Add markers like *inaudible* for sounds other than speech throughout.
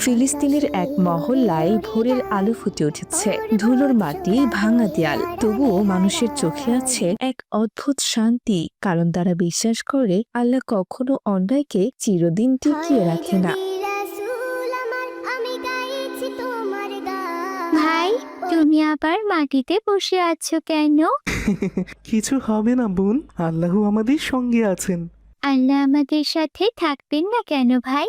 ফিলিস্তিনের এক মহল্লায় ভোরের আলো ফুটে উঠেছে। ধুলোর মাটি ভাঙা দেয়াল। তবুও মানুষের চোখে আছে এক অদ্ভুত শান্তি কারণ তারা বিশ্বাস করে আল্লাহ কখনো অন্যায়কে চিরদিন টিকিয়ে রাখে না। ভাই তুমি আবার মাটিতে বসে আছো কেন? *laughs* কিছু হবে না বোন আল্লাহ আমাদের সঙ্গে আছেন। আল্লাহ আমাদের সাথে থাকবেন না কেন ভাই?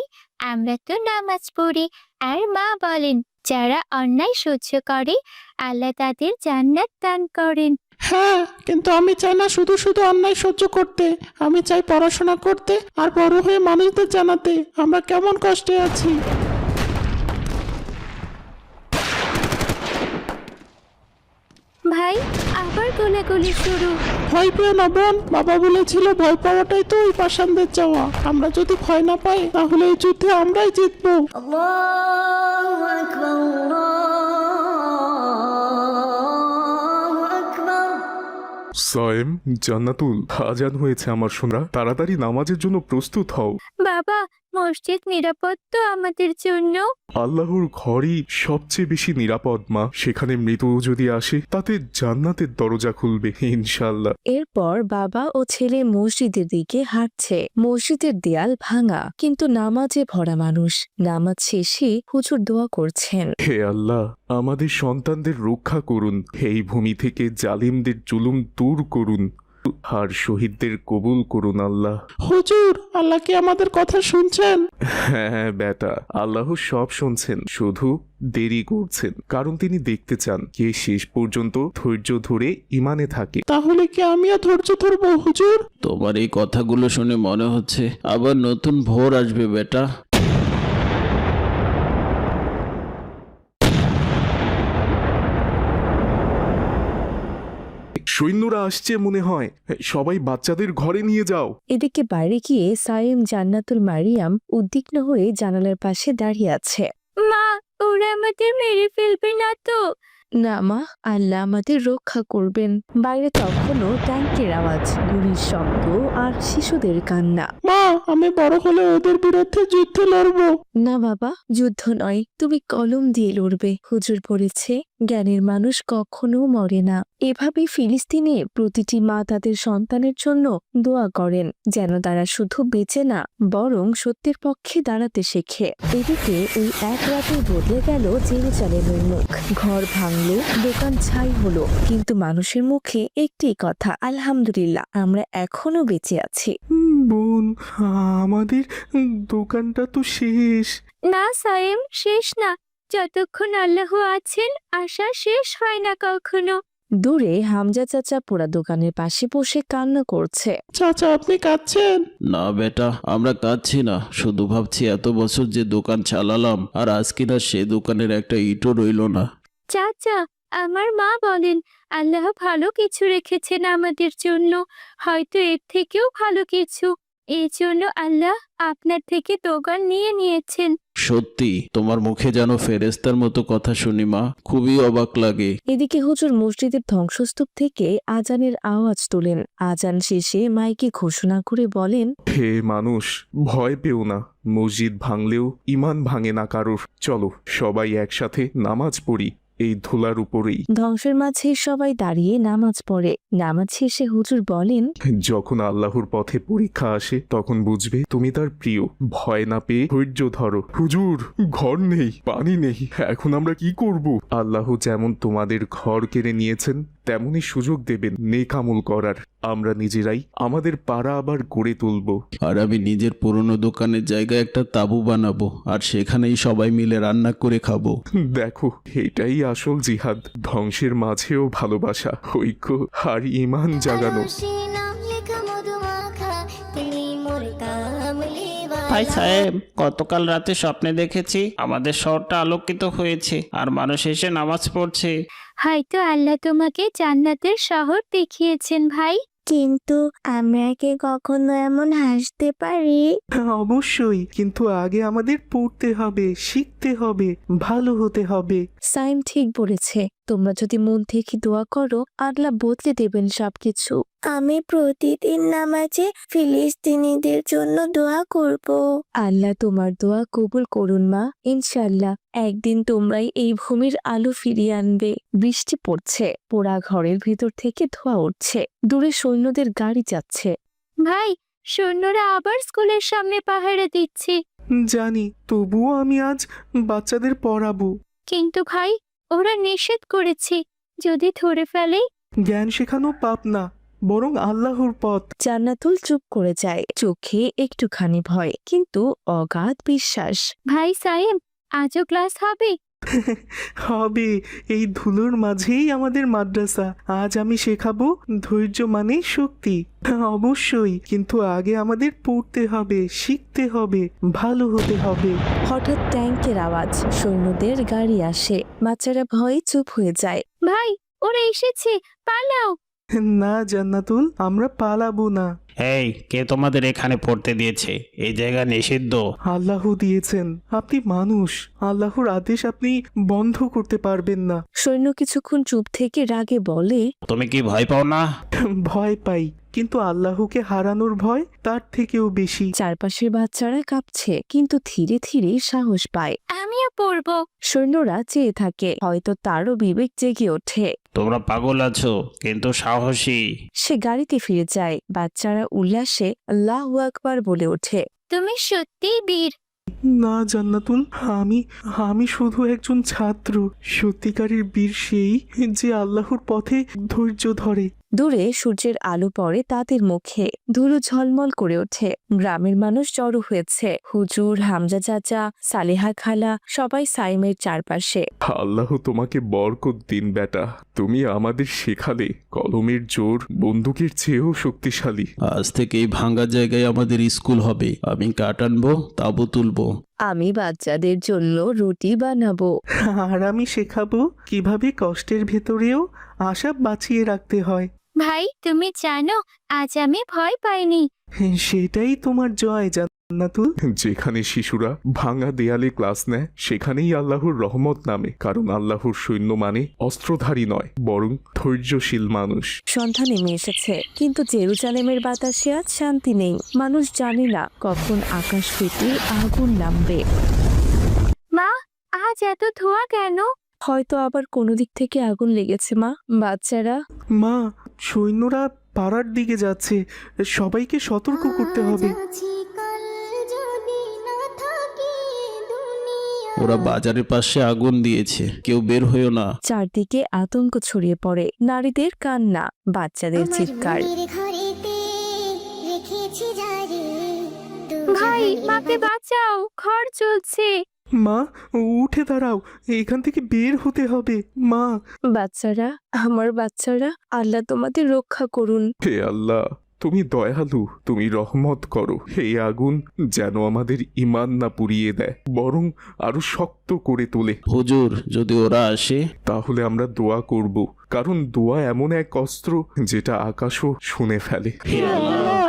আমরা তো নামাজ পড়ি। আর মা বলেন, যারা অন্যায় সহ্য করে, আল্লাহ তাদের জান্নাত দান করেন। হ্যাঁ কিন্তু আমি চাই না শুধু শুধু অন্যায় সহ্য করতে। আমি চাই পড়াশোনা করতে আর বড় হয়ে মানুষদের জানাতে। আমরা কেমন কষ্টে আছি। ভাই আবার গোলাগুলি শুরু। ভয় পেও না বোন। বাবা বলেছিল ভয় পাওয়াটাই তো ওই পাষাণদের চাওয়া। আমরা যদি ভয় না পাই তাহলে এই যুদ্ধে আমরাই জিতবো। সায়েম জান্নাতুল আজান হয়েছে আমার সোনা। তাড়াতাড়ি নামাজের জন্য প্রস্তুত হও। বাবা মসজিদ নিরাপদ তো আমাদের জন্য? আল্লাহর ঘরই সবচেয়ে বেশি নিরাপদ মা। সেখানে মৃত যদি আসে তাতে জান্নাতের দরজা খুলবে ইনশাল্লাহ এরপর বাবা ও ছেলে মসজিদের দিকে হাঁটছে। মসজিদের দেয়াল ভাঙা কিন্তু নামাজে ভরা মানুষ। নামাজ শেষে হুজুর দোয়া করছেন। হে আল্লাহ আমাদের সন্তানদের রক্ষা করুন। এই ভূমি থেকে জালিমদের জুলুম দূর করুন। আর শহীদদের কবুল করুন আল্লাহ। হুজুর আল্লাহ কি আমাদের কথা শুনছেন? হ্যাঁ বেটা আল্লাহ সব শুনছেন শুধু দেরি করছেন কারণ তিনি দেখতে চান কে শেষ পর্যন্ত ধৈর্য ধরে ইমানে থাকে। তাহলে কি আমিও ধৈর্য ধরবো হুজুর? তোমার এই কথাগুলো শুনে মনে হচ্ছে আবার নতুন ভোর আসবে বেটা। সৈন্যরা আসছে মনে হয়। সবাই বাচ্চাদের ঘরে নিয়ে যাও। এদিকে বাইরে গিয়ে সায়েম জান্নাতুল মারিয়াম উদ্বিগ্ন হয়ে জানালার পাশে দাঁড়িয়ে আছে। মা ওরা আমাদের মেরে ফেলবে না তো? না মা আল্লাহ আমাদের রক্ষা করবেন। বাইরে তখনও ট্যাঙ্কের আওয়াজ গুলির শব্দ আর শিশুদের কান্না। মা আমি বড় হলে ওদের বিরুদ্ধে যুদ্ধে লড়বো। না বাবা যুদ্ধ নয় তুমি কলম দিয়ে লড়বে। হুজুর বলেছে জ্ঞানের মানুষ কখনো মরে না। এভাবে ফিলিস্তিনে প্রতিটি মা তাদের সন্তানের জন্য দোয়া করেন যেন তারা শুধু বেঁচে না বরং সত্যের পক্ষে দাঁড়াতে শেখে। এদিকে ওই এক রাতে বদলে গেল জেরুজালেমের মুখ। ঘর ভাঙলো দোকান ছাই হলো কিন্তু মানুষের মুখে একটি কথা আলহামদুলিল্লাহ আমরা এখনও বেঁচে আছি। বোন আমাদের দোকানটা তো শেষ। না সায়েম শেষ না। যতক্ষণ আল্লাহ আছেন আশা শেষ হয় না কখনো। দূরে হামজা চাচা পোড়া দোকানের পাশে বসে কান্না করছে। চাচা আপনি কাঁদছেন? না বেটা আমরা কাঁদছি না। শুধু ভাবছি এত বছর যে দোকান চালালাম আর আজ কিনা সে দোকানের একটা ইটও রইল না। চাচা আমার মা বলেন আল্লাহ ভালো কিছু রেখেছেন আমাদের জন্য। হয়তো এর থেকেও ভালো কিছু। এই জন্য আল্লাহ আপনার থেকে দোকান নিয়ে নিয়েছেন। সত্যি তোমার মুখে যেন ফেরেস্তার মতো কথা শুনি মা। খুবই অবাক লাগে। এদিকে হুজুর মসজিদের ধ্বংসস্তূপ থেকে আজানের আওয়াজ তোলেন। আজান শেষে মাইকে ঘোষণা করে বলেন হে মানুষ ভয় পেও না। মসজিদ ভাঙলেও ইমান ভাঙে না কারোর। চলো সবাই একসাথে নামাজ পড়ি। এই ধুলার উপরেই। ধ্বংসের মাঝে সবাই দাঁড়িয়ে নামাজ পড়ে। নামাজ শেষে হুজুর বলেন যখন আল্লাহর পথে পরীক্ষা আসে তখন বুঝবে তুমি তার প্রিয়। ভয় না পেয়ে ধৈর্য ধরো। হুজুর ঘর নেই পানি নেই এখন আমরা কি করব? আল্লাহ যেমন তোমাদের ঘর কেড়ে নিয়েছেন তেমনি সুযোগ দেবেন নেকামল করার। আমরা নিজেরাই আমাদের পাড়া আবার গড়ে তুলব। আর আমি নিজের পুরনো দোকানের জায়গায় একটা তাঁবু বানাবো আর সেখানেই সবাই মিলে রান্না করে খাব। দেখো এটাই আসল জিহাদ। ধ্বংসের মাঝেও ভালোবাসা ঐক্য আর ইমান জাগানো। ভাই সাহেব গতকাল রাতে স্বপ্নে দেখেছি আমাদের শহরটা আলোকিত হয়েছে আর মানুষ এসে নামাজ পড়ছে। হয়তো আল্লাহ তোমাকে জান্নাতের শহর দেখিয়েছেন ভাই। কিন্তু আমরা কি কখনো এমন হাসতে পারি? অবশ্যই কিন্তু আগে আমাদের পড়তে হবে শিখতে হবে ভালো হতে হবে। সাইম ঠিক বলেছে। তোমরা যদি মন থেকে দোয়া করো আল্লাহ বদলে দেবেন সবকিছু। আমি প্রতিদিন নামাজে ফিলিস্তিনিদের জন্য দোয়া করব। আল্লাহ তোমার দোয়া কবুল করুন মা ইনশাল্লাহ একদিন তোমরাই এই ভূমির আলো ফিরিয়ে আনবে। বৃষ্টি পড়ছে পোড়া ঘরের ভিতর থেকে ধোয়া উঠছে দূরে সৈন্যদের গাড়ি যাচ্ছে। ভাই সৈন্যরা আবার স্কুলের সামনে পাহারা দিচ্ছে। জানি তবুও আমি আজ বাচ্চাদের পড়াবো। কিন্তু ভাই ওরা নিষেধ করেছে যদি ধরে ফেলে। জ্ঞান শেখানো পাপ না বরং আল্লাহর পথ। জান্নাতুল চুপ করে যায় চোখে একটুখানি ভয় কিন্তু অগাধ বিশ্বাস। ভাই সাহেব আজও ক্লাস হবে? *laughs* হবে এই ধুলোর মাঝেই আমাদের মাদ্রাসা। আজ আমি শেখাবো ধৈর্য মানে শক্তি। *laughs* অবশ্যই কিন্তু আগে আমাদের পড়তে হবে শিখতে হবে ভালো হতে হবে। হঠাৎ ট্যাঙ্কের আওয়াজ সৈন্যদের গাড়ি আসে। বাচ্চারা ভয়ে চুপ হয়ে যায়। ভাই ওরা এসেছে পালাও। না জান্নাতুল আমরা পালাবো না। এই কে তোমাদের এখানে পড়তে দিয়েছে? এই জায়গা নিষিদ্ধ। আল্লাহ দিয়েছেন। আপনি মানুষ। আল্লাহর আদেশ আপনি বন্ধ করতে পারবেন না। সৈন্য কিছুক্ষণ চুপ থেকে রাগে বলে তুমি কি ভয় পাও না? ভয় পাই কিন্তু আল্লাহকে হারানোর ভয় তার থেকেও বেশি। চারপাশের বাচ্চারা কাঁপছে কিন্তু ধীরে ধীরে সাহস পায়। আমিও পড়ব। সৈন্যরা চেয়ে থাকে হয়তো তারও বিবেক জেগে ওঠে। তোমরা পাগল আছো কিন্তু সাহসী। সে গাড়িতে ফিরে যায়। বাচ্চারা উল্লাসে আল্লাহ আকবার বলে ওঠে। তুমি সত্যি বীর। না জান্নাতুল আমি আমি শুধু একজন ছাত্র। সত্যিকারের বীর সেই যে আল্লাহর পথে ধৈর্য ধরে। দূরে সূর্যের আলো পড়ে তাদের মুখে। ধুলো ঝলমল করে ওঠে। গ্রামের মানুষ জড়ো হয়েছে। হুজুর হামজা চাচা সালেহা খালা সবাই সাইমের চারপাশে। আল্লাহ তোমাকে বরকত দিন বেটা। তুমি আমাদের শেখালে কলমের জোর বন্দুকের চেয়েও শক্তিশালী। আজ থেকে এই ভাঙ্গা জায়গায় আমাদের স্কুল হবে। আমি কাঠ আনব তাবু তুলবো। আমি বাচ্চাদের জন্য রুটি বানাবো। আর আমি শেখাবো কীভাবে কষ্টের ভেতরেও আশা বাঁচিয়ে রাখতে হয়। ভাই তুমি জানো আজ আমি ভয় পাইনি। *laughs* সেটাই তোমার জয় জান্নাতুল। *laughs* যেখানে শিশুরা ভাঙা দেয়ালে ক্লাস নেয় সেখানেই আল্লাহর রহমত নামে। কারণ আল্লাহর সৈন্য মানে অস্ত্রধারী নয় বরং ধৈর্যশীল মানুষ। সন্ধ্যা নেমে এসেছে কিন্তু জেরুজালেমের বাতাসে আজ শান্তি নেই। মানুষ জানে না কখন আকাশ ফেটে আগুন নামবে। মা আজ এত ধোয়া কেন? হয়তো আবার কোনো দিক থেকে আগুন লেগেছে মা বাচ্চারা। মা সৈন্যরা পাড়ার দিকে যাচ্ছে সবাইকে সতর্ক করতে হবে। ওরা বাজারের পাশে আগুন দিয়েছে কেউ বের হইও না। চারদিকে আতঙ্ক ছড়িয়ে পড়ে নারীদের কান্না বাচ্চাদের চিৎকার। ভাই মাকে বাঁচাও ঘর চলছে। মা উঠে দাঁড়াও। এখান থেকে বের হতে হবে। মা। বাচ্চারা আমার বাচ্চারা আল্লাহ তোমাদের রক্ষা করুন। হে আল্লাহ। তুমি দয়ালু তুমি রহমত করো। এই আগুন যেন আমাদের ইমান না পুড়িয়ে দেয় বরং আরও শক্ত করে তোলে। হুজুর যদি ওরা আসে? তাহলে আমরা দোয়া করব কারণ দোয়া এমন এক অস্ত্র যেটা আকাশও শুনে ফেলে।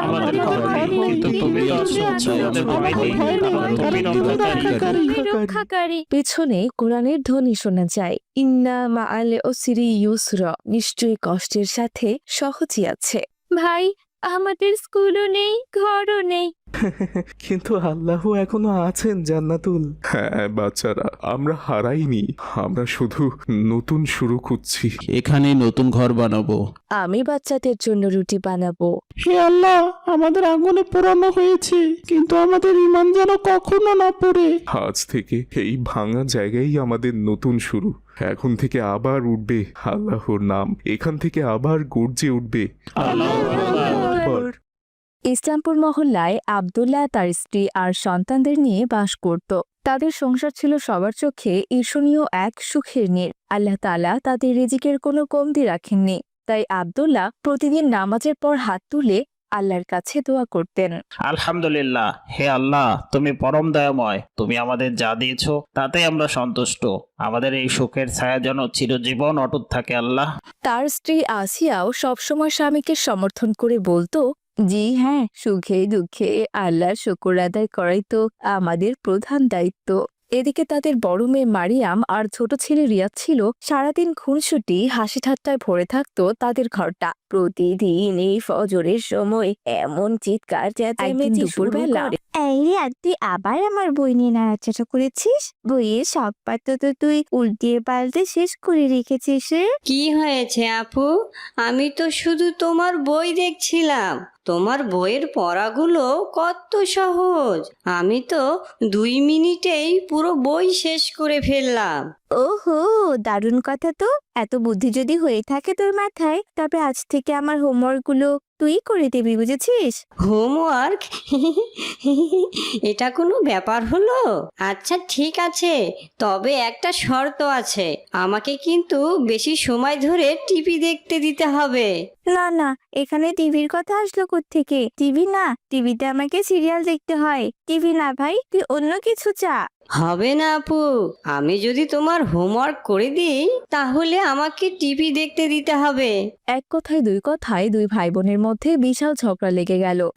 আমাদের ভয় নেই, কিন্তু তুমি আছো, আমাদের ভয় নেই, কারণ তুমি রক্ষাকারী। রক্ষাকারী। পেছনে কোরআনের ধ্বনি শোনা যায়। ইন্না মা আলে ও সিরি ইউসর নিশ্চয়ই কষ্টের সাথে সহজই আছে। ভাই আমাদের স্কুলও নেই ঘরও নেই। *laughs* কিন্তু আল্লাহ এখনও আছেন জান্নাতুল। হ্যাঁ বাচ্চারা আমরা হারাইনি। আমরা শুধু নতুন শুরু খুঁজছি এখানে নতুন ঘর বানাবো। আমি বাচ্চাদের জন্য রুটি বানাবো। হে আল্লাহ আমাদের আগুনে পোড়ানো হয়েছে কিন্তু আমাদের ইমান যেন কখনো না পড়ে। আজ থেকে এই ভাঙা জায়গায় আমাদের নতুন শুরু। এখন থেকে আবার উঠবে আল্লাহর নাম। এখান থেকে আবার গর্জে উঠবে। ইসলামপুর মহল্লায় আবদুল্লাহ তার স্ত্রী আর সন্তানদের নিয়ে বাস করত। তাদের সংসার ছিল সবার চোখে ঈর্ষণীয় এক সুখের নীর। আল্লাহ তালা তাদের রিজিকের কোনো কমতি রাখেননি। তাই আবদুল্লাহ প্রতিদিন নামাজের পর হাত তুলে আল্লাহর কাছে দোয়া করতেন। আলহামদুলিল্লাহ হে আল্লাহ তুমি পরম দয়াময়। তুমি আমাদের যা দিয়েছ তাতে আমরা সন্তুষ্ট। আমাদের এই সুখের ছায়া যেন চিরজীবন অটুট থাকে আল্লাহ। তার স্ত্রী আসিয়াও সবসময় স্বামীকে সমর্থন করে বলতো জি হ্যাঁ সুখে দুঃখে আল্লাহর শুকুর আদায় করাই তো আমাদের প্রধান দায়িত্ব। এদিকে তাদের বড় মেয়ে মারিয়াম আর ছোট ছেলে রিয়াদ ছিল সারাদিন খুনসুটি হাসি ঠাট্টায় ভরে থাকতো তাদের ঘরটা। প্রতিদিন এই ফজরের সময় এমন চিৎকার চেঁচামেচি দুপুরবেলা এই রে আর তুই আবার আমার বই নিয়ে নাড়াচাড়া করেছিস? বইয়ের সব পাতা তো তুই উল্টিয়ে পাল্টে শেষ করে রেখেছিস রে। কি হয়েছে আপু? আমি তো শুধু তোমার বই দেখছিলাম। তোমার বইয়ের পড়াগুলো কত সহজ। আমি তো দুই মিনিটেই পুরো বই শেষ করে ফেললাম। ওহো দারুণ কথা তো। এত বুদ্ধি যদি হয়ে থাকে তোর মাথায় তবে আজ থেকে আমার হোমওয়ার্কগুলো তুই করে দিবি বুঝেছিস? হোমওয়ার্ক? *laughs* এটা কোনো ব্যাপার হলো? আচ্ছা ঠিক আছে। তবে একটা শর্ত আছে। আমাকে কিন্তু বেশি সময় ধরে টিভি দেখতে দিতে হবে। না না এখানে টিভির কথা আসলো থেকে টিভি না টিভিতে আমাকে সিরিয়াল দেখতে হয়। টিভি না ভাই তুই অন্য কিছু চা। হবে না আপু। আমি যদি তোমার হোমওয়ার্ক করে দিই, তাহলে আমাকে টিভি দেখতে দিতে হবে। এক কথায় দুই কথায় দুই ভাই বোনের মধ্যে বিশাল ঝগড়া লেগে গেল।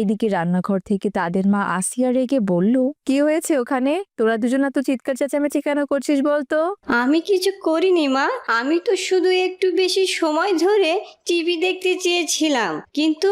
এদিকে রান্নাঘর থেকে তাদের মা আসিয়া রেগে বলল, কি হয়েছে ওখানে? তোরা দুজন এত চিৎকার চেঁচামেচি কেন করছিস বলতো? আমি কিছু করিনি মা। আমি তো শুধু একটু বেশি সময় ধরে টিভি দেখতে চেয়েছিলাম। কিন্তু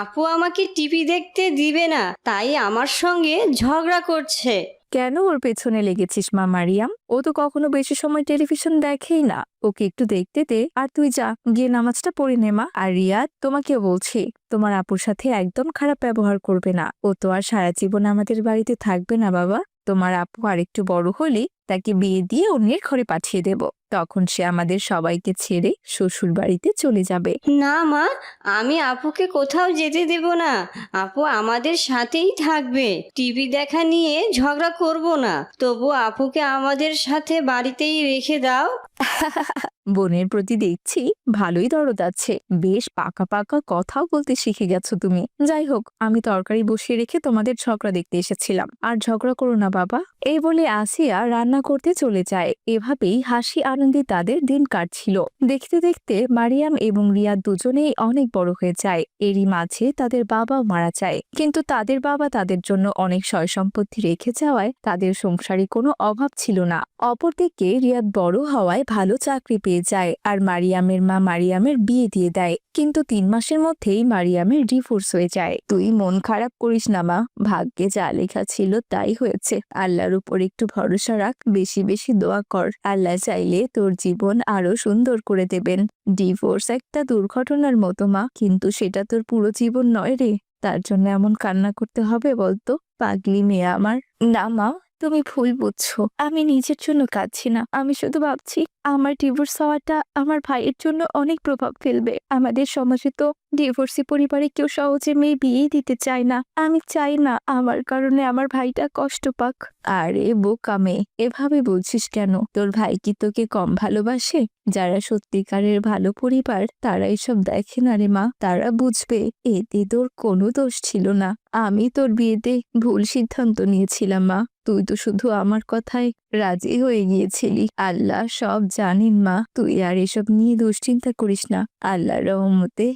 আপু আমাকে টিভি দেখতে দিবে না, তাই আমার সঙ্গে ঝগড়া করছে। কেন ওর পেছনে লেগেছিস মা মারিয়াম? ও তো কখনো বেশি সময় টেলিভিশন দেখেই না। ওকে একটু দেখতে দে। আর তুই যা, গিয়ে নামাজটা পড়ে নে মা। আর রিয়াদ, তোমাকে বলছি, তোমার আপুর সাথে একদম খারাপ ব্যবহার করবে না। ও তো আর সারা জীবন আমাদের বাড়িতে থাকবে না বাবা। তোমার আপু আরেকটু বড় হলে তাকে বিয়ে দিয়ে অন্যের ঘরে পাঠিয়ে দেব। তখন সে আমাদের সবাইকে ছেড়ে শ্বশুর বাড়িতে চলে যাবে। না মা আমি আপুকে কোথাও যেতে দেব না। আপু আমাদের সাথেই থাকবে। টিভি দেখা নিয়ে ঝগড়া করব না। তবু আপুকে আমাদের সাথে বাড়িতেই রেখে দাও। *laughs* বোনের প্রতি দেখছি ভালোই দরদ আছে। বেশ পাকা পাকা কথাও বলতে শিখে গেছো তুমি। যাই হোক আমি তরকারি বসিয়ে রেখে তোমাদের ঝগড়া দেখতে এসেছিলাম। আর ঝগড়া করো না বাবা। এই বলে আসিয়া রান্না করতে চলে যায়। এভাবেই হাসি আনন্দে তাদের দিন কাটছিল। দেখতে দেখতে মারিয়াম এবং রিয়া দুজনেই অনেক বড় হয়ে যায়। এরই মাঝে তাদের বাবাও মারা যায়। কিন্তু তাদের বাবা তাদের জন্য অনেক সয় সম্পত্তি রেখে যাওয়ায় তাদের সংসারে কোনো অভাব ছিল না। অপরদিকে রিয়াদ বড় হওয়ায় ভালো চাকরি পেয়ে যায় আর মারিয়ামের মা মারিয়ামের বিয়ে দিয়ে দেয়। কিন্তু তিন মাসের মধ্যেই মারিয়ামের ডিভোর্স হয়ে যায়। তুই মন খারাপ করিস না মা। ভাগ্যে যা লেখা ছিল তাই হয়েছে। আল্লাহর উপর একটু ভরসা রাখ বেশি বেশি দোয়া কর। আল্লাহ চাইলে তোর জীবন আরও সুন্দর করে দেবেন। ডিভোর্স একটা দুর্ঘটনার মতো মা, কিন্তু সেটা তোর পুরো জীবন নয় রে। তার জন্য এমন কান্না করতে হবে বলতো? পাগলি মেয়ে আমার। না মা, তুমি ভুল বুঝছ। আমি নিজের জন্য কাঁদছি না। আমি শুধু ভাবছি, আমার ডিভোর্স হওয়াটা আমার ভাইয়ের জন্য অনেক প্রভাব ফেলবে। আমাদের সমাজে তো ডিভোর্সি পরিবারে কেউ সহজে মেয়ে বিয়েই দিতে চায় না। আমি চাই না আমার কারণে আমার ভাইটা কষ্ট পাক। আরে বোকা মেয়ে, এভাবে বলছিস কেন? তোর ভাই কি তোকে কম ভালোবাসে? যারা সত্যিকারের ভালো পরিবার, তারা এসব দেখে না রে মা। তারা বুঝবে, এতে তোর কোনো দোষ ছিল না। আমি তোর বিয়েতে ভুল সিদ্ধান্ত নিয়েছিলাম মা। তুই তো শুধু আমার কথায় রাজি হয়ে গিয়েছিলি। আল্লাহ সব জানেন মা। তুই আর এসব নিয়ে দুশ্চিন্তা করিস না। আল্লাহ রহমতে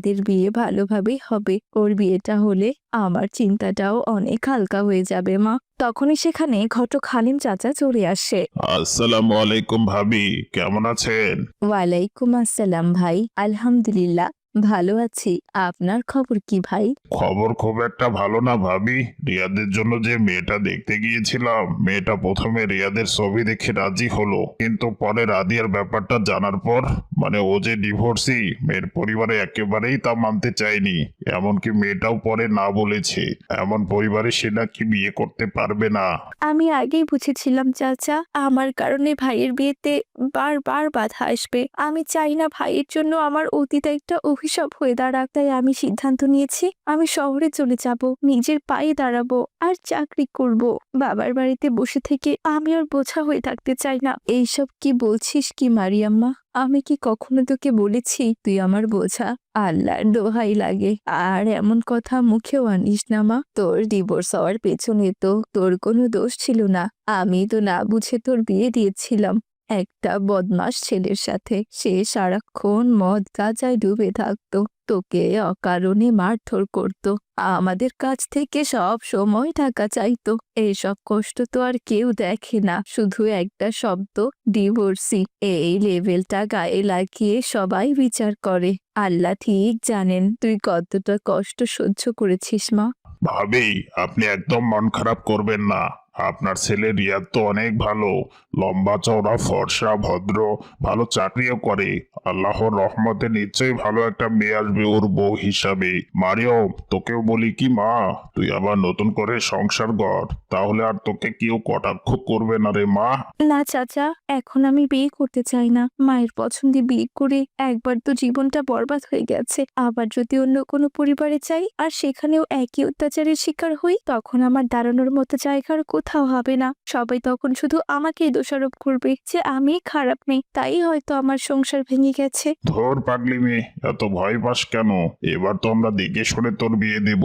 রিয়াদের বিয়ে ভালোভাবেই হবে। ওর বিয়েটা হলে আমার চিন্তাটাও অনেক হালকা হয়ে যাবে মা। তখনই সেখানে ঘটক হালিম চাচা চলে আসে। আসসালাম আলাইকুম ভাবি কেমন আছেন? ওয়ালাইকুম আসসালাম ভাই আলহামদুলিল্লাহ। ভালো আছি। আপনার খবর কি ভাই? খবর খুব একটা ভালো না ভাবি। রিয়াদের জন্য যে মেয়েটা দেখতে গিয়েছিলাম মেয়েটা প্রথমে রিয়াদের ছবি দেখে রাজি হলো। কিন্তু পরে রাদিয়ার ব্যাপারটা জানার পর মানে ও যে ডিভোর্সি মেয়ের পরিবারে একেবারেই তা মানতে চায়নি। এমনকি মেয়েটাও পরে না বলেছে। এমন পরিবারে সে নাকি বিয়ে করতে পারবে না। আমি আগেই বুঝেছিলাম চাচা। আমার কারণে ভাইয়ের বিয়েতে বারবার বাধা আসবে। আমি চাই না ভাইয়ের জন্য আমার অতীত একটা অভিশাপ হয়ে দাঁড়াক, তাই আমি সিদ্ধান্ত নিয়েছি, আমি শহরে চলে যাব, নিজের পায়ে দাঁড়াবো আর চাকরি করব। বাবার বাড়িতে বসে থেকে আমি আর বোঝা হয়ে থাকতে চাই না। এইসব কি বলছিস কি মারিয়াম্মা? আমি কি কখনো তোকে বলেছি, তুই আমার বোঝা? আল্লাহর দোহাই লাগে। আর এমন কথা মুখেও আনিস না মা। তোর ডিভোর্স হওয়ার পেছনে তো তোর কোনো দোষ ছিল না। আমি তো না বুঝে তোর বিয়ে দিয়েছিলাম। একটা বদমাস ছেলের সাথে। সে সারাক্ষণ মদ গাঁজায় ডুবে থাকতো। তোকে অকারণে মারধর করত। আমাদের কাছ থেকে সব সময় টাকা চাইতো। এইসব কষ্ট তো আর কেউ দেখে না। শুধু একটা শব্দ, ডিভোর্সি। এই লেভেলটা গায়ে লাগিয়ে সবাই বিচার করে। আল্লাহ ঠিক জানেন তুই কতটা কষ্ট সহ্য করেছিস মা। ভাবি, আপনি একদম মন খারাপ করবেন না। আপনার ছেলে রিয়াদ তো অনেক ভালো। লম্বা চওড়া, ফর্সা, ভদ্র, ভালো চাকরিও করে। আল্লাহর রহমতে নিশ্চয়ই ভালো একটা মেয়ে আসবে ওর বউ হিসাবে। মারিয়ম, তোকেও বলি কি মা, তুই আবার নতুন করে সংসার গড়। তাহলে আর তোকে কেউ কটাক্ষ করবে না রে মা। না চাচা, এখন আমি বিয়ে করতে চাই না। মায়ের পছন্দে বিয়ে করে একবার তো জীবনটা বরবাদ হয়ে গেছে। আবার যদি অন্য কোনো পরিবারে চাই আর সেখানেও একই অত্যাচারের শিকার হই, তখন আমার দাঁড়ানোর মতো জায়গার কোথাও হবে না। সবাই তখন শুধু আমাকেই দোষারোপ করবে যে আমি খারাপ মেয়ে, তাই হয়তো আমার সংসার ভেঙে গেছে। ধর পাগলি মেয়ে, এত ভয় পাস কেন? এবার তো আমরা দেখে শুনে তোর বিয়ে দেব।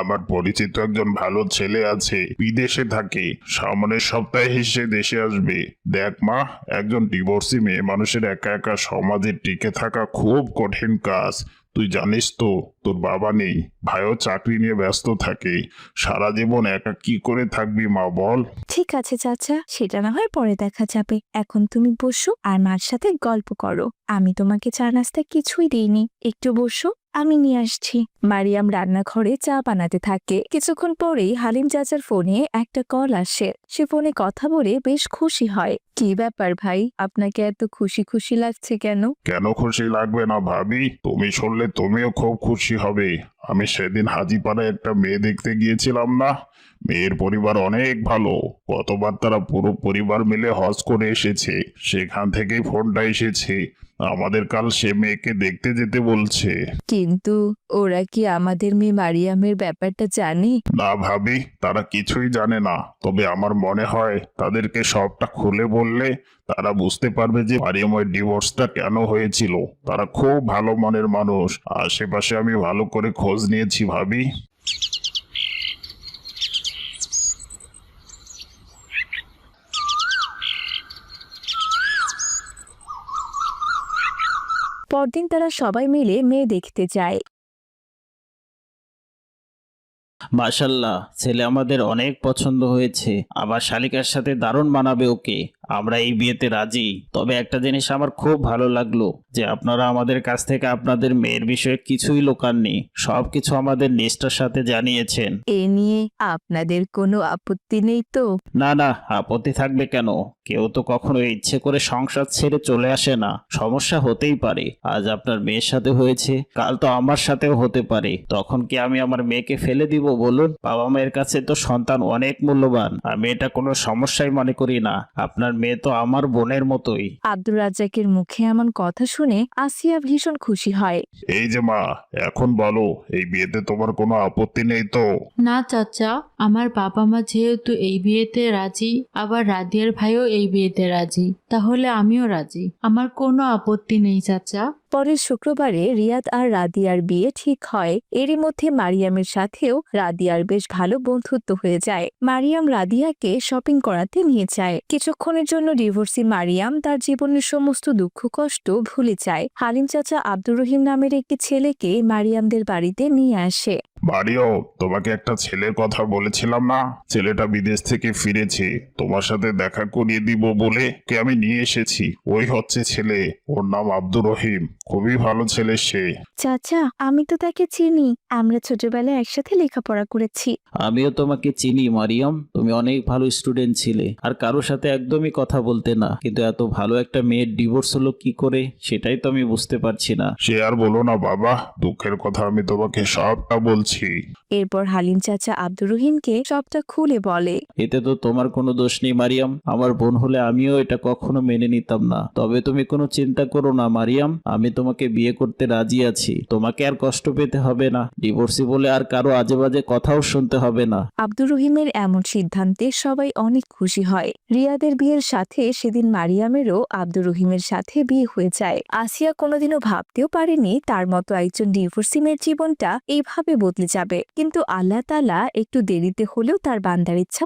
আমার পরিচিত একজন ভালো ছেলে আছে, বিদেশে থাকে। সামনের সপ্তাহে এসে দেশে আসবে। দেখ মা, একজন ডিভোর্সি মেয়ে মানুষের একা একা সমাজে টিকে থাকা খুব কঠিন কাজ। তুই জানিস তো, তোর বাবা নেই। ভাইও চাকরি নিয়ে ব্যস্ত থাকে। সারা জীবন একা কি করে থাকবি মা, বল? ঠিক আছে চাচা, সেটা না হয় পরে দেখা যাবে। এখন তুমি বসো আর মার সাথে গল্প করো। আমি তোমাকে চা নাস্তা কিছুই দিইনি। একটু বসো, আমি নিয়ে আসছি। মারিয়াম রান্নাঘরে চা বানাতে থাকে। কিছুক্ষণ পরেই হালিম চাচার ফোনে একটা কল আসে। সে ফোনে কথা বলে বেশ খুশি হয়। কি ব্যাপার ভাই? আপনাকে এত খুশি খুশি লাগছে কেন? কেন খুশি লাগবে না ভাবি? তুমি শুনলে তুমিও খুব খুশি হবে। আমি সেদিন হাজিপাড়ায় একটা মেয়ে দেখতে গিয়েছিলাম না? মেয়ের পরিবার অনেক ভালো। গতবার তারা পুরো পরিবার মিলে হজ করে এসেছে। সেখান থেকেই ফোনটা এসেছে। আমাদের কাল সে মেয়েকে দেখতে যেতে বলছে। কিন্তু ওরা কি আমাদের মেয়ে মারিয়ামের ব্যাপারটা জানে? না ভাবি তারা কিছুই জানে না। তবে আমার মনে হয় তাদেরকে সবটা খুলে বললে তারা বুঝতে পারবে যে মারিয়ামের ডিভোর্সটা কেন হয়েছিল। তারা খুব ভালো মনের মানুষ। আশেপাশে আমি ভালো করে খোঁজ নিয়েছি ভাবি। পরদিন তারা সবাই মিলে মেয়ে দেখতে যায়। মাশাল্লাহ ছেলে আমাদের অনেক পছন্দ হয়েছে। আমার শালিকার সাথে দারুণ মানাবে ওকে। আমরা এই বিয়েতে রাজি। তবে একটা জিনিস আমার খুব ভালো লাগল যে আপনারা আমাদের কাছ থেকে আপনাদের মেয়ের বিষয়ে কিছুই লোকাননি। সব কিছু আমাদের নিষ্ঠার সাথে জানিয়েছেন। এ নিয়ে আপনাদের কোনো আপত্তি নেই তো? না না আপত্তি থাকবে কেন? কেউ তো কখনো ইচ্ছে করে সংসার ছেড়ে চলে আসে না। সমস্যা হতেই পারে। আজ আপনার মেয়ের সাথে হয়েছে কাল তো আমার সাথেও হতে পারে। তখন কি আমি আমার মেয়েকে ফেলে দিব বলুন? বাবা মায়ের কাছে তো সন্তান অনেক মূল্যবান আমি এটা কোনো সমস্যাই মনে করি না। আপনার মেয়ে তো আমার বোনের মতোই। আব্দুর রাজ্জাকের মুখে এমন কথা শুনে আসিয়া ভীষণ খুশি হয়। এই যে মা এখন বলো এই বিয়েতে তোমার কোনো আপত্তি নেই তো? না চাচা আমার বাবা মা যেহেতু এই বিয়েতে রাজি আবার রাদিয়ার ভাইও এই বিয়েতে রাজি? তাহলে আমিও রাজি। আমার কোনো আপত্তি নেই, চাচা। পরের শুক্রবারে রিয়াদ আর রাদিয়ার বিয়ে ঠিক হয়। এরই মধ্যে মারিয়ামের সাথেও রাদিয়ার বেশ ভালো বন্ধুত্ব হয়ে যায়। মারিয়াম রাদিয়াকে শপিং করাতে নিয়ে যায়। কিছুক্ষণের জন্য ডিভোর্সি মারিয়াম তার জীবনের সমস্ত দুঃখ, কষ্ট ভুলে যায়। হালিম চাচা আব্দুর রহিম নামের একটি ছেলেকে মারিয়ামদের বাড়িতে নিয়ে আসে। বাড়িও তোমাকে একটা ছেলের কথা বলেছিলাম না? ছেলেটা বিদেশ থেকে ফিরেছে। তোমার সাথে দেখা করিয়ে দিব বলে কে আমি নিয়ে এসেছি। ওই হচ্ছে ছেলে। ওর নাম আব্দুর রহিম। খুবই ভালো ছেলে সে। চাচা আমি তো তাকে চিনি। আমরা ছোটবেলায় একসাথে লেখাপড়া করেছি। আমিও তোমাকে চিনি মারিয়াম। তুমি অনেক ভালো স্টুডেন্ট ছিলে। আর কারোর সাথে একদমই কথা বলতে না। কিন্তু এত ভালো একটা মেয়ের ডিভোর্স হলো কি করে সেটাই তো আমি বুঝতে পারছি না। সে আর বলো না বাবা। দুঃখের কথা আমি তোমাকে সবটা বলছি। এরপর হালিম চাচা আব্দুর রহিমকে সবটা খুলে বলে। এতে তো তোমার কোনো দোষ নেই মারিয়াম। আমার বোন হলে আমিও এটা কখনো মেনে নিতাম না। তবে তুমি কোনো চিন্তা করো না মারিয়াম। আমি তোমাকে বিয়ে করতে রাজি আছি। তোমাকে আর কষ্ট পেতে হবে না। ডিভোর্সি বলে আর কারও আজে বাজে কথাও শুনতে হবে না। আব্দুর রহিমের এমন সিদ্ধান্তে সবাই অনেক খুশি হয়। রিয়াদের বিয়ের সাথে সেদিন মারিয়ামেরও আব্দুর রহিমের সাথে বিয়ে হয়ে যায়। আসিয়া কোনোদিনও ভাবতেও পারেনি তার মতো একজন ডিভোর্সি মেয়ের জীবনটা এইভাবে বদলে যাবে। কিন্তু আল্লাহ তালা একটু দেরিতে হলেও তার বান্দার ইচ্ছা